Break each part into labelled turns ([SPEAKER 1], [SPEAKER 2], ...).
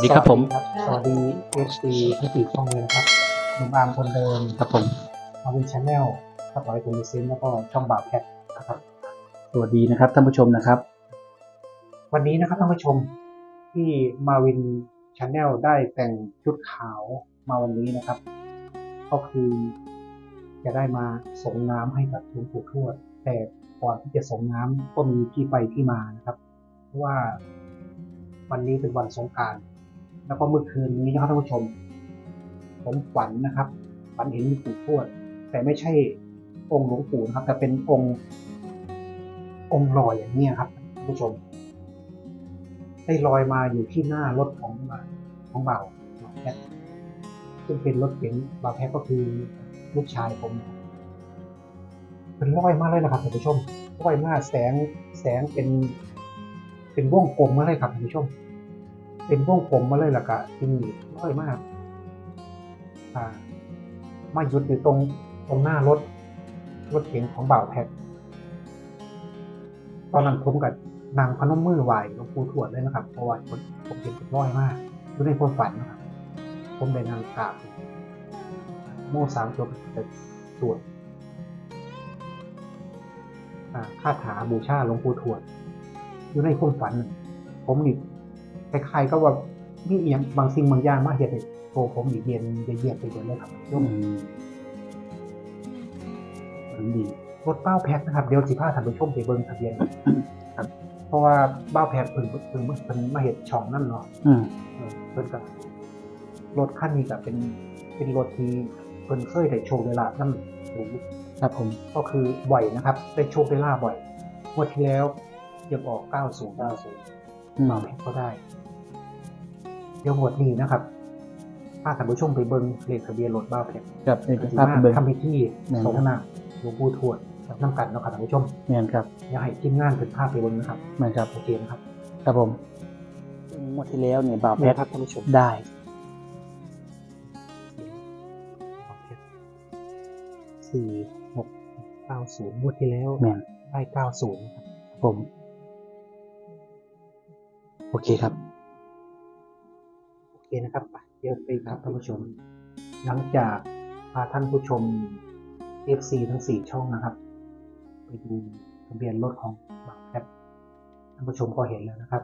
[SPEAKER 1] สวัสดีครับผม
[SPEAKER 2] สวัสดีเอฟซีที่ติดช่องเลยนะครับหนุ่มอาร์มคนเดิม
[SPEAKER 1] ครับผม
[SPEAKER 2] มาเป็นชาแนลถ้าปล่อยเป็นเซนแล้วก็ช่องบ่าวแคทนะครับ
[SPEAKER 1] สวัสดีนะครับท่านผู้ชมนะครับ
[SPEAKER 2] วันนี้นะครับท่านผู้ชมที่มาวินชาแนลได้แต่งชุดขาวมาวันนี้นะครับ ก็คือจะได้มาส่งน้ำให้กับหลวงปู่ทวด แต่ก่อนที่จะส่งน้ำก็มีที่ไปที่มานะครับเพราะว่าวันนี้เป็นวันสงกราร แล้วก็เมื่อคืนนี้นะครับท่านผู้ชม ผมฝันนะครับ ฝันเห็นหลวงปู่ทวด แต่ไม่ใช่องค์หลวงปู่นะครับ แต่เป็นองค์องค์ลอยอย่างนี้ครับท่านผู้ชม ได้ลอยมาอยู่ที่หน้ารถของของบ่าบาแพทย์ซึ่งเป็นรถเก๋งบ่าแพทย์ก็คือลูกชายผมเป็นลอยมากเลยนะครับท่านผู้ชมลอยมาแสงแสงเป็น เป็นวงกลมมาเลยครับท่านผู้ชม เป็นวงกลมมาเลยล่ะกะที่นี่อยมากอ่ามาหยุดอยู่ตรงตรงหน้ารถรถเก๋งของบ่าวแพทย์ตอนนั้นผมกับนางพนมมือไหวหลวงปู่ทวดเลยนะครับเพราะว่าผมผมเห็นเป็นร้อยมากอยู่ในความฝันนะครับ ผมได้นางกราบโม่สามตัวแต่สวดอ่าคาถาบูชาหลวงปู่ทวด อยู่ในความฝัน ผมนี่ คล้ายๆก็ว่ามีเอียงบางสิ่งบางอย่างมาเห็นให้โตผมอีกเย็นเย็นๆไปหมดเลยครับ
[SPEAKER 1] อืมฝันดี
[SPEAKER 2] รถเป้าแพ็คนะครับเดี๋ยวสิพาท่านผู้ชมไปเบิ่งทะเบียน
[SPEAKER 1] ครับ
[SPEAKER 2] เพราะว่าเป้าแพ็คเพิ่นเพิ่นเพิ่นเพิ่นมาเห็ดช่องนั่นเนาะ
[SPEAKER 1] อืม
[SPEAKER 2] เออเพิ่นกับรถคันนี้ก็เป็นเป็นรถที่เพิ่นเคยได้โชว์เวลาบนั่นรู้
[SPEAKER 1] ครับผม
[SPEAKER 2] ก็คือบ่อยนะครับได้โชว์เวลาบ่อยงวดที่แล้วยังออก 90 90
[SPEAKER 1] อืม
[SPEAKER 2] เป้าแพ็คก็ได้ เดี๋ยวงวดนี้นะครับพาท่านผู้ชมไปเบิ่งเลขทะเบียนรถเป้าแพ็ค
[SPEAKER 1] ครับนี่
[SPEAKER 2] ก็
[SPEAKER 1] เป็น
[SPEAKER 2] สิ
[SPEAKER 1] ภาพ
[SPEAKER 2] มา
[SPEAKER 1] เป็นเบิ้ง
[SPEAKER 2] ทำพิธี
[SPEAKER 1] แม่น
[SPEAKER 2] ส
[SPEAKER 1] ครับ
[SPEAKER 2] งน้ำหลวงปู่ทวดน้ำกันเนาะครับท่านผู้ชม
[SPEAKER 1] เนียนครับ
[SPEAKER 2] อยากให้ทีมงานเป็นภาพไปบนนะครับ
[SPEAKER 1] เหมือนครับ
[SPEAKER 2] โอเคนะครับ
[SPEAKER 1] ครับผมงวดที่แล้วเนี่ยบ่าวแพ
[SPEAKER 2] นี่
[SPEAKER 1] ท
[SPEAKER 2] ครับท่านผู้ชม
[SPEAKER 1] ได้
[SPEAKER 2] สี่หกเก้าศูนย์งวดที่แล้ว
[SPEAKER 1] แมน
[SPEAKER 2] ได้เก้าศูนย์ครับ
[SPEAKER 1] ผม โอเคครับ
[SPEAKER 2] โอ เคนะครับไปเดี๋ยวไปครับท่านผู้ชม หลังจากพาท่านผู้ชม FC ทั้งสี่ช่องนะครับ ไปดูทะเบียนรถของบ่าวแคทท่านผู้ชมก็เห็นแล้วนะครับ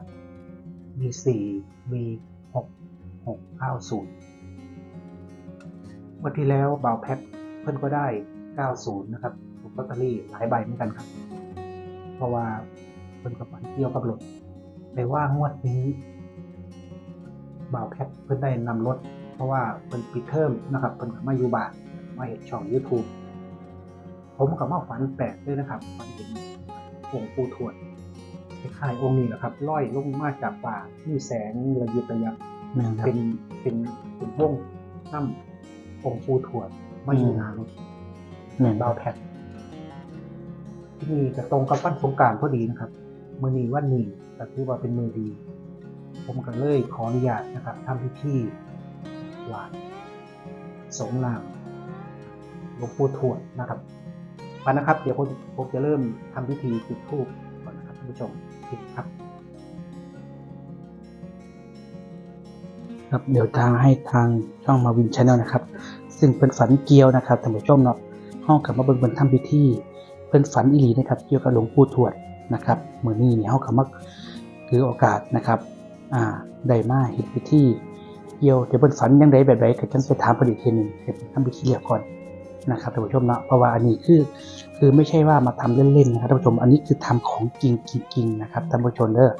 [SPEAKER 2] มีสี่มีหกหกเก้าศูนย์วันที่แล้วบ่าวแพทเพื่อนก็ได้ 90 นะครับถูกลอตเตอรี่หลายใบเหมือนกันครับ เพราะว่าเพื่อนกับฝันเกี่ยวกับรถแต่ว่างวดนี้ บ่าวแพทเพื่อนได้นำรถ เพราะว่าเพิ่นปิดเทอมนะครับเพิ่นก็มาอยู่บ้านมาเห็นช่อง YouTube ผมกับมาฝันแปลกด้วยนะครับฝันเห็นองค์ปู่ทวดคล้ายๆองค์นี้แหละครับลอยลงมาจากป่ามีแสงระยิบระยับ
[SPEAKER 1] แมนครับ
[SPEAKER 2] เป็นเป็นเป็นวงน้ำองค์ปู่ทวดมาอยู่หนารถ
[SPEAKER 1] แมน
[SPEAKER 2] เบาแพทที่นี่จะตรงกับวันสงกรารพอดีนะครับ มือนี้วันนี้ก็ถือว่าเป็นมือดี ผมก็เลยขออนุญาตนะครับทำพิธีหวานสงนามหลวงปู่ทวดนะครับไปนะครับ เดี๋ยวผมผมจะเริ่มทำพิธีจุดธูปก่อนนะครับท่านผู้ชมติดครับ
[SPEAKER 1] ครับเดี๋ยวทางให้ทางช่องมาวินชาแนลนะครับ ซึ่งเป็นฝันเกียวนะครับท่านผู้ชมเนาะห้องกับมาเบิ่งบนทำพิธีเป็นฝันอีหลีนะครับ เกี่ยวกับหลวงปู่ทวดนะครับเมื่อนี้เนี่ยห้องกับมาถือโอกาสนะครับ อ่าได้มาเห็นพิธีเกี่ยวเดี๋ยวเป็นฝันยังไงแบบไหนก็จังไปถามเพนอีกทีหนึ่งให้เป็นทำพิธีเรียบก่อนนะครับท่านผู้ชมเนาะเพราะว่าอันนี้คือคือไม่ใช่ว่ามาทำเล่นๆนะครับท่านผู้ชมอันนี้คือทำของจริงจริงๆนะครับท่านผู้ชมเด้อ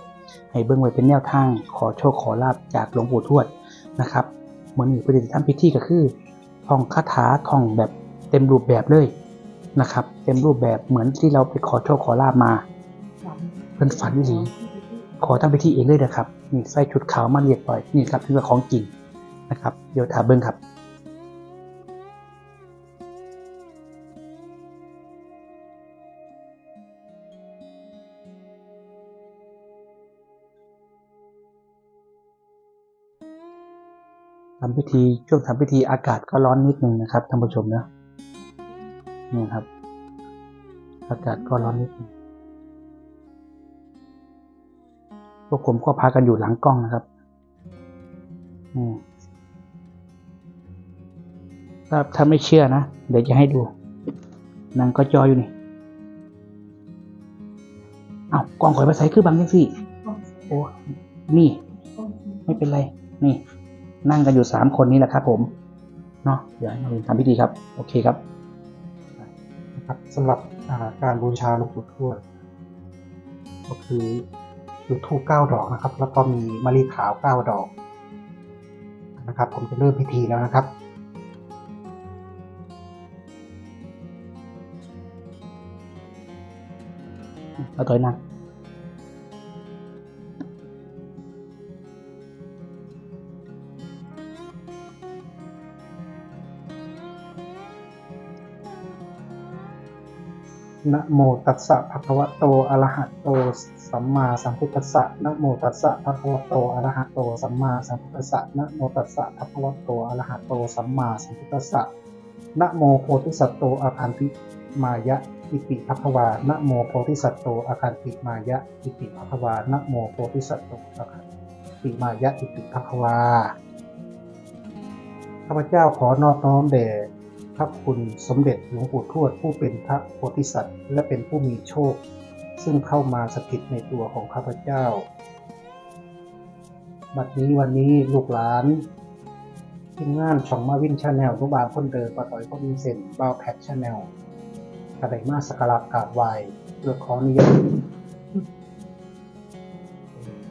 [SPEAKER 1] ให้เบิ่งไว้เป็นแนวทางขอโชคขอลาบจากหลวงปู่ทวดนะครับเหมือนปฏิทินทำพิธีก็คือท่องคาถาท่องแบบเต็มรูปแบบเลยนะครับ เต็มรูปแบบเหมือนที่เราไปขอโชคขอลาบมาเพิ่นฝันดี ขอทำพิธีเองเลยนะครับนี่ใส่ชุดขาวมาเรียบร้อยนี่ครับคือของจริงนะครับ เดี๋ยวถามเบิ้งครับทำพิธีช่วงทำพิธีอากาศก็ร้อนนิดนึงนะครับท่านผู้ชมนะนี่ครับ อากาศก็ร้อนนิดนึง พวกผมก็พากันอยู่หลังกล้องนะครับถ้าถ้าไม่เชื่อนะ เดี๋ยวจะให้ดูนางก็จออยู่นี่เอากล้องข่อยมาใส่คือบางยังสิโอ้นี่ ไม่เป็นไร นี่ นั่งกันอยู่สามคนนี้แหละครับผม เนาะเดี๋ยวให้มาวินทำพิธีครับ โอเคครับ
[SPEAKER 2] นะครับสำหรับการบูชาหลวงปู่ทวดก็คือ จุดธูปเก้าดอกนะครับ แล้วก็มีมะลิขาวเก้าดอกนะครับ ผมจะเริ่มพิธีแล้วนะครับ
[SPEAKER 1] เอาต่อยนั่ง
[SPEAKER 2] นะโมตัสสะภะคะวะโตอะระหะโต สัมมาสัมพุทธัสสะนะโมตัสสะภะคะวะโตอะระหะโต สัมมาสัมพุทธัสสะนะโมตัสสะภะคะวะโตอะระหะโต สัมมาสัมพุทธัสสะนะโมโพธิสัตโตอาคันติมายะอิติภะคะวานะโมโพธิสัตโตอาคันติมายะอิติภะคะวานะโมโพธิสัตโตอาคันติมายะอิติภะคะวาข้าพเจ้าขอนอบน้อมแด่ พระคุณสมเด็จหลวงปู่ทวดผู้เป็นพระโพธิสัตว์ และเป็นผู้มีโชค ซึ่งเข้ามาสถิตในตัวของข้าพเจ้า บัดนี้วันนี้ลูกหลานทีมงานช่องมาวินชาแนลทุบางคนเดินปะต่อยก็มีเส้นบ้าแพทชาแนลกระไดมาสกการะกราบไหวเพื่อขออนุญาต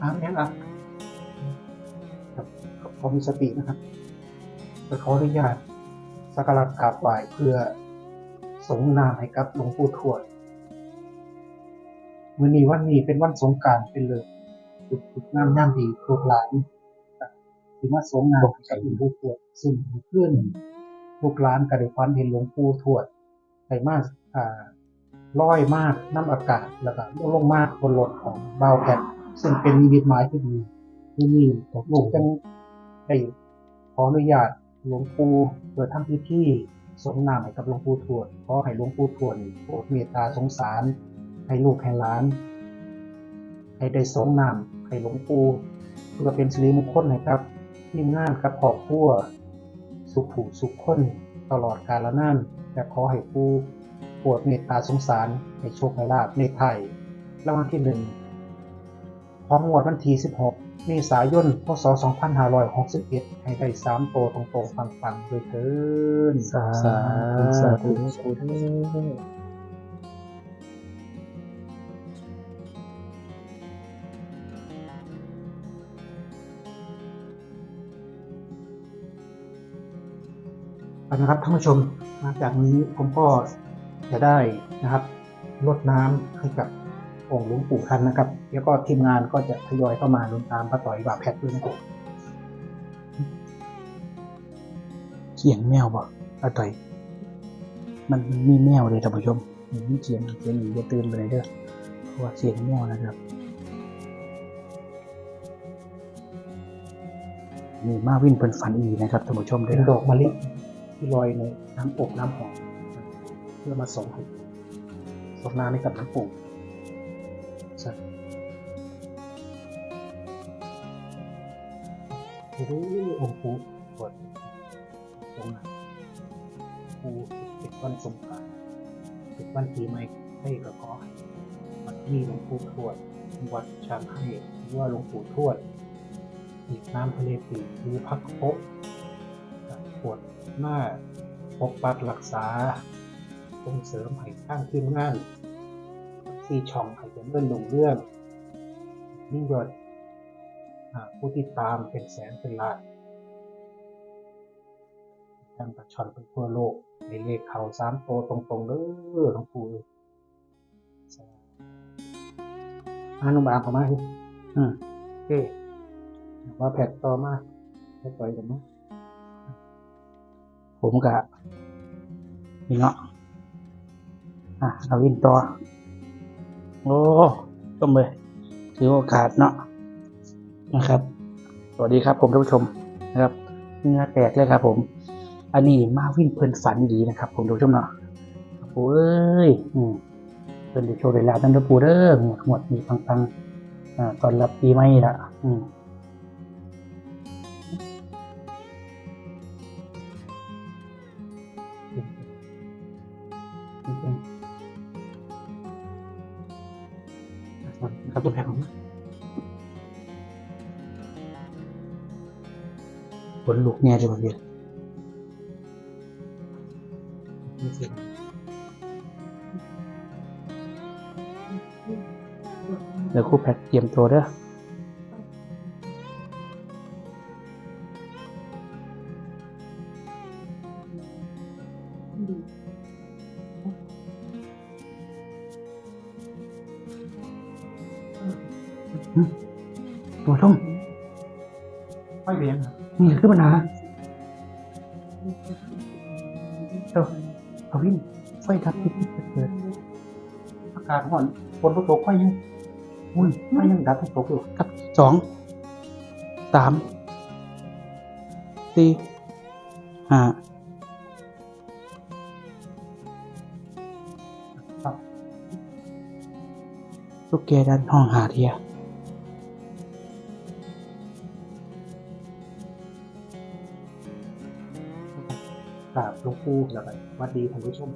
[SPEAKER 2] อ้าวยังอะครับขอมีสตินะครับเพื่อขออนุญาต สักการะกราบไหว้เพื่อสงนามให้กับหลวงปู่ทวดวันนี้วันนี้เป็นวันสงการเป็นเลยจุดจุดงามย่ามดีลูกหลานถือว่าสงนามให้กับหลวงปู่ทวด ซึ่งเพื่อนลูกหลานกระดิฟันเห็นหลวงปู่ทวดไปมาอ่าลอยมากน้ำอากาศแล้วก็ลงมากบนรถของเบาแพทซึ่งเป็นนิมิตหมายที่ดีที่นี่ลูกจังได้ขออนุญาต หลวงปู่เปิดทำพิธีสมนามให้กับหลวงปู่ทวดขอให้หลวงปู่ทวดโปรดเมตตาสงสาร ให้ลูกให้หลาน ให้ได้สมนามให้หลวงปู่เพื่อเป็นสิริมงคลให้กับทีมงานกับครอบครัวสุขผูสุขคนตลอดกาลนานและขอให้ปู่โปรดเมตตาสงสารให้โชคให้ลาภในไทยรางวัลที่หนึ่งของงวดวันที่16 เมษายน พศ 2561 ให้ได้3โตตรงๆปังๆโดยเถิน
[SPEAKER 1] สาธุสาธุสาธุ
[SPEAKER 2] อานะครับท่านผู้ชมจากนี้ผมก็จะได้นะครับลดน้ำให้กับ องค์หลวงปู่ท่านนะครับ แล้วก็ทีมงานก็จะทยอยเข้ามาลงตามป้าต่อยบาแพทด้วยนะครับ
[SPEAKER 1] เสียงแมวบ่เอาต่อย มันมีแมวเลยท่านผู้ชมมีเสียงเสียงอย่าตื่นไปเลยเด้อเพราะว่าเสียงแมวนะครับมีมาวินเป็นฝันอีนะครับท่านผู้ชม
[SPEAKER 2] เด้
[SPEAKER 1] อ
[SPEAKER 2] ดอกมะลิที่ลอยในน้ำอกน้ำหอมเพื่อมาส่งให้ส่งน้ำให้กับหลวงปู่ โอ้โหองค์ปู่ปวดตรงนั้นปู่เป็นวันสงกานต์เป็นวันปีใหม่ให้กับขอให้วัดนี้หลวงปู่ทวด วัดช้างให้หรือว่าหลวงปู่ทวดอีกน้ำทะเลปีหรือพักโคปวดหน้าปกปักรักษาส่งเสริมให้ข้างทีมงานที่ช่องให้เป็นเรื่องลงเรื่องยิ่งยอด ผู้ติดตามเป็นแสนเป็นล้านทางประชอนไปทั่วโลกในเลขเขาสามโตวตรงๆเด้อหลวงปู่เอ้ยสาธุอ่านุ่มบางเข้ามาสิ
[SPEAKER 1] อืม
[SPEAKER 2] โอเคว่าแพทต่อมาแพทต่อยกันมั้ย
[SPEAKER 1] ผมกะนี่เนาะอะเราวินต่อ โอ้ต้มเลยถือโอกาสเนาะ นะครับ สวัสดีครับผมท่านผู้ชมนะครับเนื้อแตกเลยครับ ผม อันนี้มาวิ่งเพลินฝันดีนะครับ ผมท่านผู้ชมเนาะโอ้ยเพิ่นได้โชว์เวลาตั้งแต่ปูเด้อหมดหมดมีปังๆอ่าตอนรับปีใหม่ละอืม ขนลุกแน่เลยบ่เพีย
[SPEAKER 2] นี่สิ
[SPEAKER 1] เดี๋ยวครู่แพ็คเตรียมตัวเด้อหึตัวชม
[SPEAKER 2] ไม่เลี้ยงครับ
[SPEAKER 1] นี่คือปัญหา อากา
[SPEAKER 2] ศร้อนฝนตกไฟยังอุ้ยไฟยังดับตกอยู่
[SPEAKER 1] กับสองสามสี่ห้าลูกแกดันห้องหาเทีย
[SPEAKER 2] กราบหลวงปู่แล้วก็สวัสดีท่านผู้ชม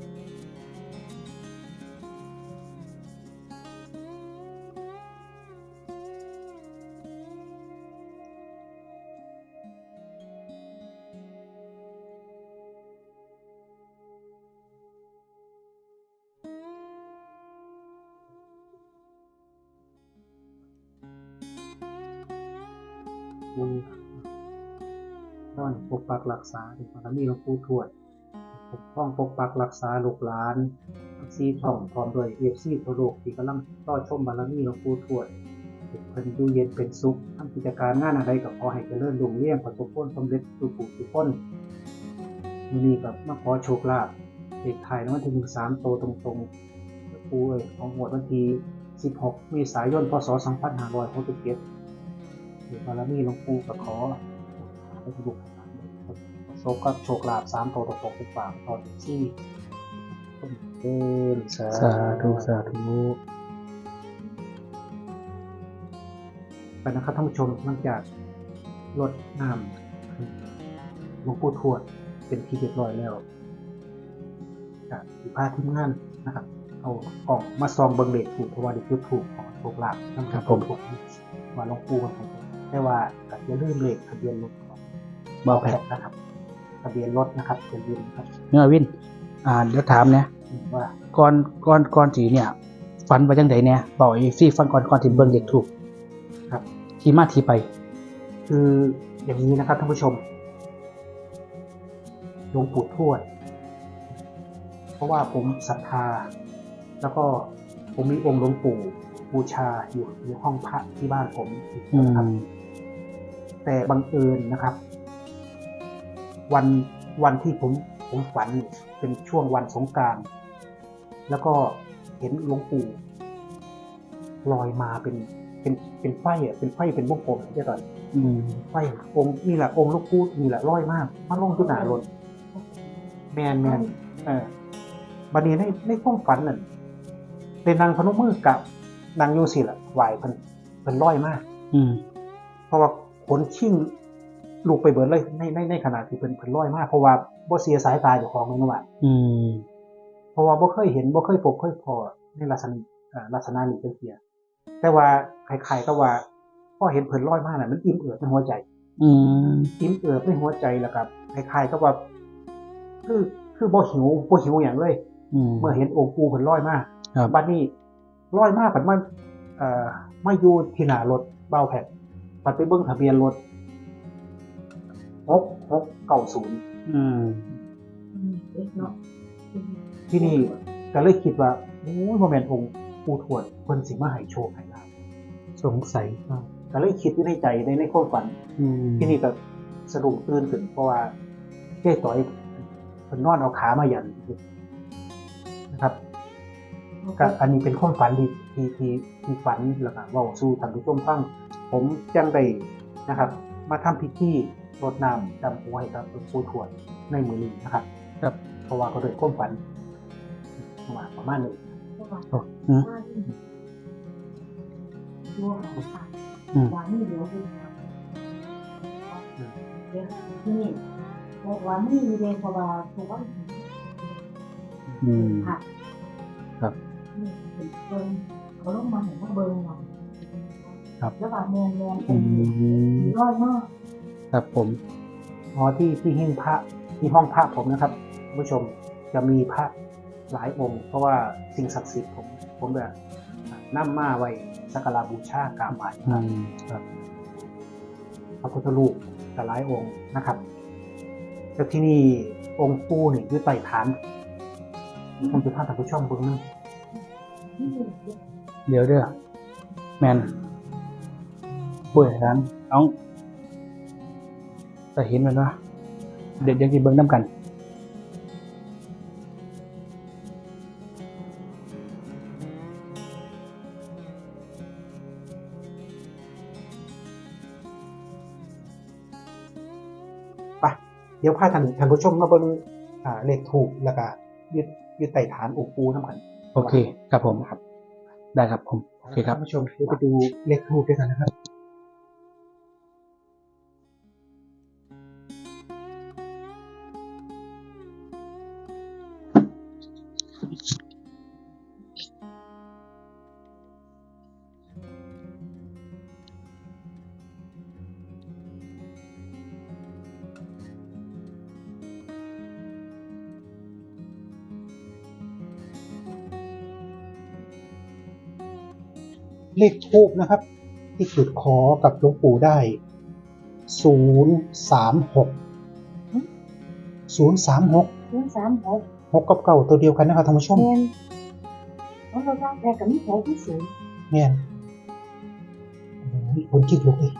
[SPEAKER 2] กปักรักษาถึงบารมีหลวงปู่ทวดปกป้องปกปักรักษาลูกหลานซีช่องพร้อมด้วยเอฟซีทั่วโลกที่กำลังต้อชมบารมีหลวงปู่ทวดให้เพิ่นอยู่เย็นเป็นสุขทำกิจการงานอะไรก็ขอให้เจริญรุ่งเรืองประสบผลสำเร็จทุกผู้ทุกคนมื้อนี้ก็มาขอโชคลาภเลขท้ายรางวัลที่หนึ่งสามโตตรงๆหลวงปู่เอ้ยของหมวดวันที่16เมษายนพศ2567หรือยหกสิบารมีหลวงปู่ก็ขอให้บุก ประสบกับโชคลาภสามตัวตกเป็นฝ่าตอนที่ต้นเดินสา
[SPEAKER 1] สาธุสาธุ
[SPEAKER 2] ไปนะครับท่านผู้ชมหลังจากรดน้ำหลวงปู่ทวดเป็นที่เรียบร้อยแล้วจากสิพาทีมงานนะครับ เอากล่องมาซองเบิงเลขถูกเพราะว่าเด็กคือถูกของโชคลาภนั่นคือผมถูกว่าหลวงปู่คนไหนแต่ว่าก็อย่าลืมเลขทะเบียนรถของ
[SPEAKER 1] บอแพ็ค
[SPEAKER 2] นะครับ ทะเบียนรถนะครับอย่าลืมนะครับ
[SPEAKER 1] เนื้อวิน อ่าเดี๋ยวถามเนี่ย
[SPEAKER 2] ว่า
[SPEAKER 1] ก่อนก่อนก่อนสีเนี่ยฝันไปจังไดเนี่ยบอกไอ้ซี่ฟังก่อนก่อนที่เบิ่งเด็กถูก
[SPEAKER 2] ครับ
[SPEAKER 1] ที่มาที่ไป
[SPEAKER 2] คืออย่างนี้นะครับท่านผู้ชมหลวงปู่ทวด เพราะว่าผมศรัทธา แล้วก็ผมมีองค์หลวงปู่บูชาอยู่ในห้องพระที่บ้านผม
[SPEAKER 1] อื
[SPEAKER 2] นะครับ
[SPEAKER 1] ม
[SPEAKER 2] แต่บังเอิญนะครับ วันวันที่ผมผมฝันเป็นช่วงวันสงกรานต์แล้วก็เห็นหลวงปู่ลอยมาเป็นเป็นเป็นไฟอะเป็นไฟเป็นวงกลมเจ้าต่อย
[SPEAKER 1] อืม
[SPEAKER 2] ไฟองค์นี่แหละองค์ลูกพูดนี่แหละลอยมากมาลงจุดหนารถแมนแมนเออบัดนี้ในในความฝันนั่นเป็นนางพนมมือกับนางโยสิละไหวเพิ่นเพิ่นลอยมาก
[SPEAKER 1] อืม
[SPEAKER 2] เพราะว่าขนชิ่ง ลูกไปเบิดเลยในในในขณะที่เพิ่นเพิ่นลอยมากเพราะว่าบ่เสียสายตาเจ้าของเลยนะว่า
[SPEAKER 1] อืม
[SPEAKER 2] เพราะว่าบ่เคยเห็นบ่เคยพบเคยพอในลักษณะอ่าลักษณะนี้เป็นเสียแต่ว่าคล้ายๆก็ว่าพอเห็นเพิ่นลอยมากน่ะมันอิ่มเอิบในหัวใจ
[SPEAKER 1] อืม
[SPEAKER 2] อิ่มเอิบในหัวใจแล้วครับคล้ายๆก็ว่า คือคือบ่หิวบ่หิวอย่างเลย
[SPEAKER 1] อืม
[SPEAKER 2] เมื่อเห็นองค์ปู่เพิ่นลอยมาก
[SPEAKER 1] ครับ
[SPEAKER 2] บัดนี้ลอยมากผันมาเอ่อมาอยู่ที่หน้ารถเบ้าแผ่นผันไปเบิ่งทะเบียนรถ หกหกเก้าศูนย์
[SPEAKER 1] อืม
[SPEAKER 2] ที่นี่ก็เลยคิดว่าโอ้ยโมเมนต์องค์ปู่ทวดเพิ่นสิมาให้โชคให้ลาภ
[SPEAKER 1] สงสัย
[SPEAKER 2] ก็เลยคิดอยู่ในใจในในความฝัน
[SPEAKER 1] อืม
[SPEAKER 2] ที่นี่ก็สะดุ้งตื่นขึ้นเพราะว่าเจ้ต่อยเพิ่นนอนเอาขามายันนะครับก็อันนี้เป็นความฝันที่ที่ที่ที่ฝันแล้วก็เว้าสู่ท่านผู้ชมฟังผมจังได้นะครับ มาทำพิธี รดน้ำดำหัวให้กับหลวงปู่ทวดในมือนี้นะครับ
[SPEAKER 1] ครับ
[SPEAKER 2] เพราะว่าก็โดยความฝันมาประมาณนี้
[SPEAKER 1] อืมอืม
[SPEAKER 3] วันนี้เดี๋ยวคุณเดี๋ยวนี่บอกว่านี่เรียนเพราะว่าถูกว่า
[SPEAKER 1] อืม
[SPEAKER 3] ค่ะ
[SPEAKER 1] ครับ
[SPEAKER 3] นี่เป็นเบิ้งเขาลงมาเห็นว่าเบิ้งเรา
[SPEAKER 1] อครับ
[SPEAKER 3] แล้วบาดแมนแมน
[SPEAKER 1] อืม
[SPEAKER 3] ร้อยมาก
[SPEAKER 1] ครับผม
[SPEAKER 2] อ๋อที่ที่หิ้งพระที่ห้องพระผมนะครับคุณผู้ชมจะมีพระหลายองค์ เพราะว่าสิ่งศักดิ์สิทธิ์ผมผมแบบนั่มาไว้สักการะบูชากราบไหว้
[SPEAKER 1] อืมครับ
[SPEAKER 2] พระพุทธรูปแต่หลายองค์นะครับแล้วที่นี่องค์ปู่นี่คือไต่ฐานผมจะพาท่านผู้ชมเบิ่งนึง
[SPEAKER 3] นี่
[SPEAKER 1] เดี๋ยวเด้อแมนป่วยร้านน้อง แต่เห็นมันวะเด็กยังกินเบิ้งน้ำกัน
[SPEAKER 2] ไปเดี๋ยวพาท่านท่านผู้ชมมาเบิ่งอ่าเลขถูกแล้วก็ยึดยึดไต่ฐานองค์ปู่น้ำกัน
[SPEAKER 1] โอเค ครับผม
[SPEAKER 2] ครับ
[SPEAKER 1] ได้ครับผม โอเคครับ
[SPEAKER 2] ท่านผู้ชมเดี๋ยวไปดูเลขทูบด้วยกันนะครับ ทูบนะครับ ที่จุดขอกับหลวงปู่ได้ศูนย์สามหกศูนย์สามหก
[SPEAKER 3] เรื่องสามหก
[SPEAKER 2] หกกับเก่าตัวเดียวกันนะครับท่านผู้ชม
[SPEAKER 3] แมนเพราะเราสร้างแพรกับมิแพรที่สูง
[SPEAKER 2] แม่นโอ้ยคนคิดลุกเลย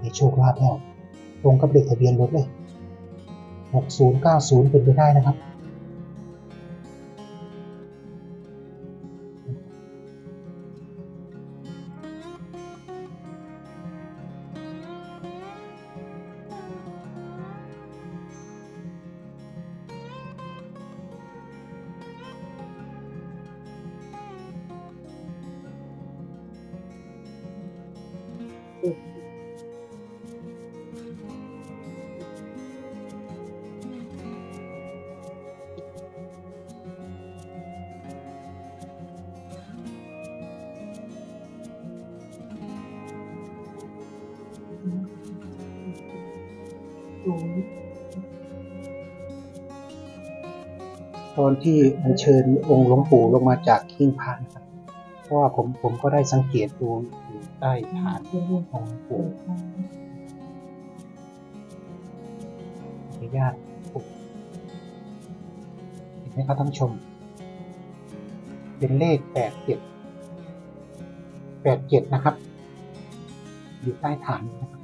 [SPEAKER 2] ในโชคลาภแล้วตรงกับเลขทะเบียนรถเลยหกศูนย์เก้าศูนย์เป็นไปได้นะครับู
[SPEAKER 3] ง
[SPEAKER 2] ตอนที่อัญเชิญองค์หลวงปู่ลงมาจากขิ้งพระนครับ เพราะว่าผมผมก็ได้สังเกตดูอยู่ใต้ฐาน
[SPEAKER 3] อง
[SPEAKER 2] ของหลวงปู่อนุญาตผมเห็นไหมครับท่านชม เป็นเลขแปดเจ็ดแปดเจ็ดนะครับ อยู่ใต้ฐานนะครับ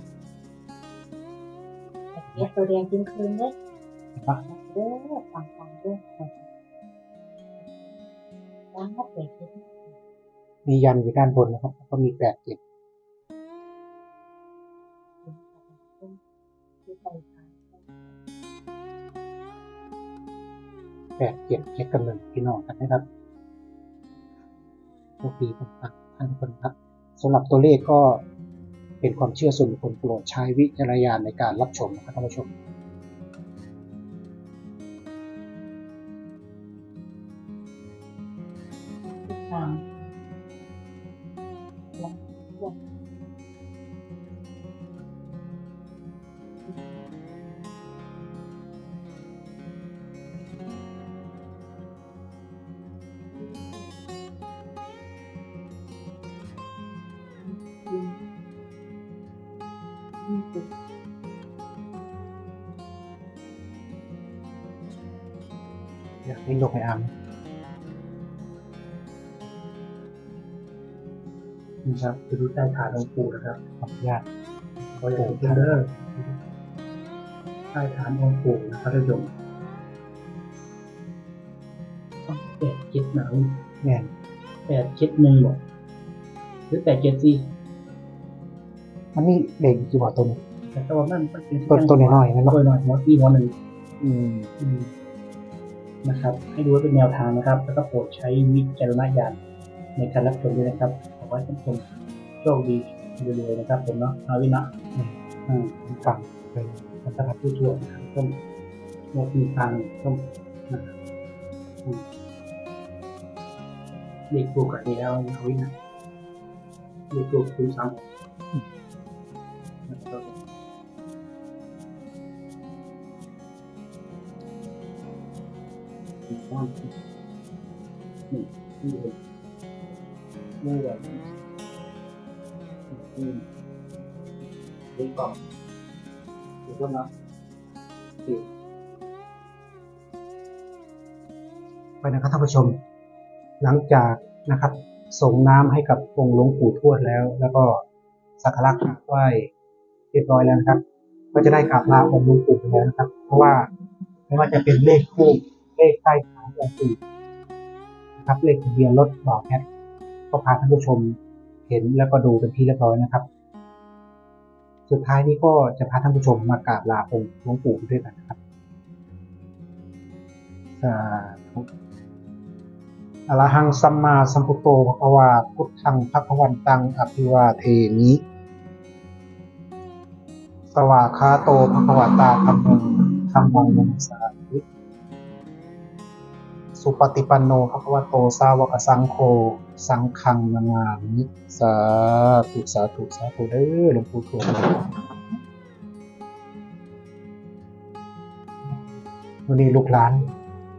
[SPEAKER 3] เอ็ดตัวแดงจริงคืนเลย
[SPEAKER 2] เห็นปะ
[SPEAKER 3] เด้อฟังฟังด้วยร้านก็เปิดที่
[SPEAKER 2] มียันอยู่ด้านบนนะครับแล้วก็มีแปดเจ็ด
[SPEAKER 3] ที่ไปทาง
[SPEAKER 2] แปดเจ็ดเจ็ดกับหนึ่งพี่น้องกันนะครับโชคดีครับท่านทุกคนครับสำหรับตัวเลขก็ เป็นความเชื่อส่วนบุคคลโปรดใช้วิจารณญาณในการรับชมนะครับท่านผู้ชม
[SPEAKER 3] อ
[SPEAKER 2] ยากให้ลงในอ่างนี่ครับคือรู้ใจฐานองค์ปู่นะครับขออนุญาตขออย่างเด้อใต้ฐานองค์ปู่นะครับท่านผู้ชม
[SPEAKER 1] แปดเจ็ดหนาว
[SPEAKER 2] แม่น
[SPEAKER 1] แปดเจ็ดหนึ่งบอกหรือแปดเจ็ดสี่
[SPEAKER 2] มันนี่เด็กกี่บอตัวนี้
[SPEAKER 1] แต่ตัวนั่นก็เป็น
[SPEAKER 2] ตัวตัวน้อยๆนั่น
[SPEAKER 1] ตั
[SPEAKER 2] เนาะ
[SPEAKER 1] วหน่อยหัวที่หัวหนึ่ง
[SPEAKER 2] อืม
[SPEAKER 1] อืม นะครับ ให้ดูไว้เป็นแนวทางนะครับ แล้วก็โปรดใช้วิจารณญาณในการรับชมด้วยนะครับขอให้ท่านผู้ชมโชคดีรวยๆนะครับ ผมเนาะอาวินะอืม
[SPEAKER 2] ฟังเป็น
[SPEAKER 1] สำหรับผู้ชมนะครับต้มโมกมีทางต้มนะครับเด็กปลูกกับนี้แล้วอาวินะ
[SPEAKER 2] มีตัวคูณ สามนี่นี่เลยนี่แบบนี้นี่ก่องดูต้นนะสี่ไปนะครับท่านผู้ชม หลังจากนะครับส่งน้ำให้กับองค์หลวงปู่ทวดแล้ว แล้วก็สักการะไหว้เรียบร้อยแล้วนะครับ ก็จะได้กราบลาองค์หลวงปู่ไปแล้วนะครับ เพราะว่าไม่ว่าจะเป็นเลขคู่เลขใต้านองค์ปู่นะครับเลขทะเบียนรถบ่าวแคทก็พาท่านผู้ชมเห็นแล้วก็ดูเป็นที่เรียบร้อยนะครับ สุดท้ายนี้ก็จะพาท่านผู้ชมมากราบลาองค์หลวงปู่ด้วยกันนะครับสาธุอรหังสัมมาสัมพุทโธภควาพุทธังภควันตังอภิวาเทมิสวากาโตภควตาธัมโมธัมมังนัมสสามิ สุปฏิปันโนภควโตสาวกสังโฆสังฆังนามามิสาธุสาธุสาธุเด้อหลวงปู่ทวดวันนี้ลูกหลาน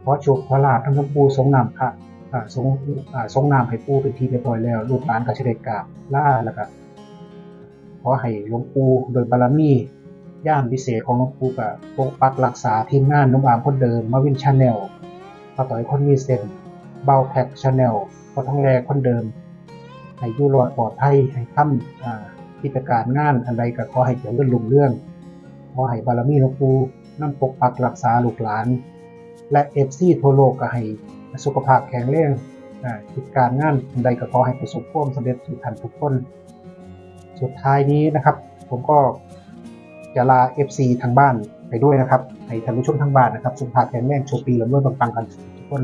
[SPEAKER 2] ขอโชคขอลาภทั้งหลวงปู่สงนามพระอ่าทรงอ่าทรงนามให้ปู่เป็นที่เรียบร้อยแล้ว ลูกหลานก็จะได้กราบล่าแล้วก็ขอให้หลวงปู่โดยบารมีย่ามพิเศษของหลวงปู่กับปกปักรักษาทีมงานนุ่มอามคนเดิมมาวินชาแนล ป้าต่อยคนมีเซนเบาแท็กชาแนลพอทั้งแรคนเดิมให้ยู่รอดปลอดภัยให้ทำอ่ากิจการงานอะไรก็ขอให้เจริญรุ่งเรื่อง ขอให้บารมีหลวงปู่นั่ปกปักรักษาลูกหลาน และเอฟซีทั่วโลกก็ให้สุขภาพแข็งแรงกิจการงานใดก็ขอให้ประสบความสำเร็จทุกท่านทุกคน สุดท้ายนี้นะครับ ผมก็จะลา FC ทางบ้าน ไปด้วยนะครับให้ท่านผู้ชมทั้งบ้านนะครับสุขภาพแข็งแรงโชคดีและด้วยปังๆกันทุกคน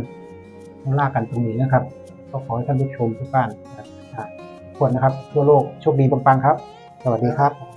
[SPEAKER 2] ต้องลากันตรงนี้นะครับ ก็ขอให้ท่านผู้ชมทุกบ้านนะครับทุกคนนะครับทั่วโลกโชคดีปังๆครับ สวัสดีครับ